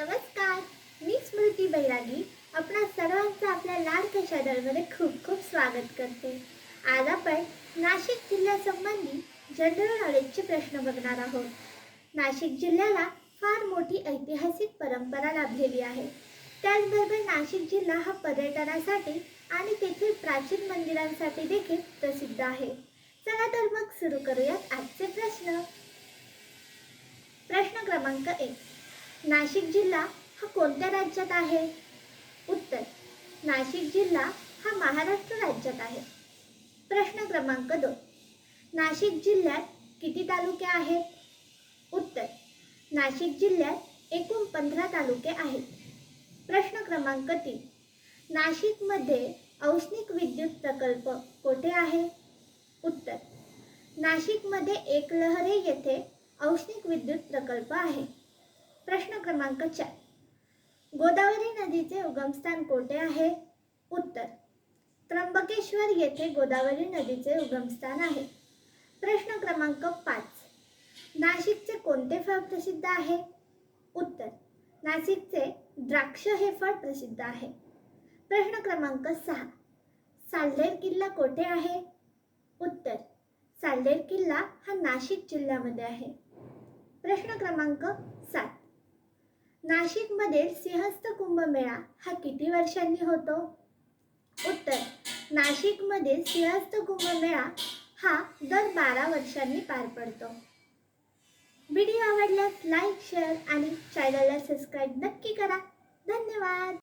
नमस्कार मी स्मृती बैरागी. आपणा सर्वांचं आपल्या लाल कशादळमध्ये खूप खूप स्वागत करते. आज आपण नाशिक जिल्ह्यासंबंधी जनरल नॉलेजचे प्रश्न बघणार आहोत. नाशिक जिल्ह्याला फार मोठी ऐतिहासिक परंपरा लाभलेली आहे. त्याचबरोबर नाशिक जिल्हा हा पर्यटनासाठी आणि तेथील प्राचीन मंदिरांसाठी देखील प्रसिद्ध आहे. चला तर मग सुरू करूयात आजचे प्रश्न. प्रश्न क्रमांक एक. नाशिक जिल्हा हा कोणत्या राज्यात आहे? उत्तर नाशिक जिल्हा हा महाराष्ट्र राज्यात आहे. प्रश्न क्रमांक दोन नाशिक जिल्ह्यात किती तालुके आहेत? उत्तर नाशिक जिल्ह्यात एकूण पंधरा तालुके आहेत. प्रश्न क्रमांक तीन नाशिकमध्ये औष्णिक विद्युत प्रकल्प कोठे आहे? उत्तर नाशिकमध्ये एकलहरे येथे औष्णिक विद्युत प्रकल्प आहे. प्रश्न क्रमांक चार. गोदावरी नदीचे उगमस्थान कोठे आहे? उत्तर. त्र्यंबकेश्वर येथे गोदावरी नदीचे उगमस्थान आहे. प्रश्न क्रमांक पाच. नाशिकचे कोणते फळ प्रसिद्ध आहे? उत्तर. नाशिकचे द्राक्ष हे फळ प्रसिद्ध आहे. प्रश्न क्रमांक सहा. साल्हेर किल्ला कोठे आहे? उत्तर. साल्हेर किल्ला हा नाशिक जिल्ह्यामध्ये आहे. प्रश्न क्रमांक सात. नाशिकमध्ये सिंहस्थ कुंभमेळा हा किती वर्षांनी होतो? उत्तर नाशिकमध्ये सिंहस्थ कुंभमेळा हा दर बारा वर्षांनी पार पडतो. व्हिडिओ आवडल्यास लाईक शेअर आणि चॅनलला सबस्क्राईब नक्की करा. धन्यवाद!